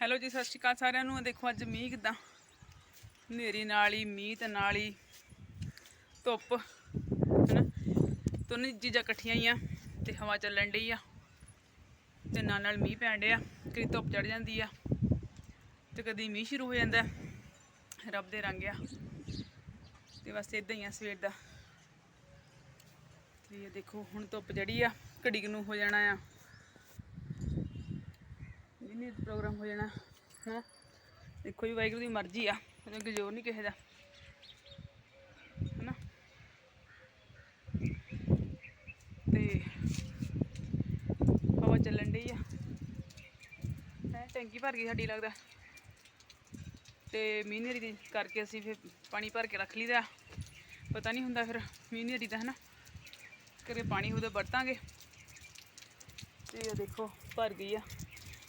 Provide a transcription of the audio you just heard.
Hello ਜੀ, ਸਤਿ ਸ਼੍ਰੀ ਅਕਾਲ ਸਾਰਿਆਂ ਨੂੰ। ਦੇਖੋ, ਅੱਜ ਮੀਂਹ ਕਿਦਾਂ। ਹਨੇਰੀ ਨਾਲ ਹੀ ਮੀਂਹ ਤੇ ਨਾਲ ਹੀ ਧੁੱਪ, ਹਨਾ। ਦੋਨੇ ਚੀਜ਼ਾਂ ਇਕੱਠੀਆਂ ਹੀ ਆ ਤੇ ਹਵਾ ਚੱਲਣ ਡਈ ਆ ਤੇ ਨਾਲ ਨਾਲ ਮੀਂਹ ਪੈਣ ਡਿਆ, ਕਦੀ ਧੁੱਪ ਚੜ ਜਾਂਦੀ ਆ ਤੇ ਕਦੀ ਮੀਂਹ ਸ਼ੁਰੂ ਹੋ ਜਾਂਦਾ, ਰੱਬ ਦੇ ਰੰਗ ਆ। ਤੇ ਬਸ ਇਦਾਂ ਹੀ ਆ ਸਵੇਰ ਦਾ। ਤੇ ਇਹ ਦੇਖੋ, ਹੁਣ ਧੁੱਪ ਚੜੀ ਆ, ਘੜੀ ਕੁ ਨੂੰ ਹੋ ਜਾਣਾ ਆ। ਜਿਹਨੇ ਪ੍ਰੋਗਰਾਮ ਹੋ ਜਾਣਾ, ਹੈ? ਦੇਖੋ ਜੀ, ਵਾਹਿਗੁਰੂ ਦੀ ਮਰਜ਼ੀ ਆ ਉਹਦੇ ਅੱਗੇ ਜ਼ੋਰ ਨਹੀਂ ਕਿਸੇ ਦਾ। ਹੈਨਾ? ਤੇ ਹਵਾ ਚੱਲਣ ਡਈ ਆ। ਹੈ, ਟੈਂਕੀ ਭਰ ਗਈ ਸਾਡੀ ਲੱਗਦਾ। ਤੇ ਮੀਂਹ ਹਨੇਰੀ ਦੇ ਕਰਕੇ ਅਸੀਂ ਫਿਰ ਪਾਣੀ ਭਰ ਕੇ ਰੱਖ ਲਈਦਾ। ਪਤਾ ਨਹੀਂ ਹੁੰਦਾ ਫਿਰ ਮੀਂਹ ਹਨੇਰੀ ਦਾ, ਹਨਾ? ਕਰੇ ਪਾਣੀ ਉਹਦੇ ਵਰਤਾਂਗੇ। ਤੇ ਇਹ ਦੇਖੋ, ਭਰ ਗਈ ਆ।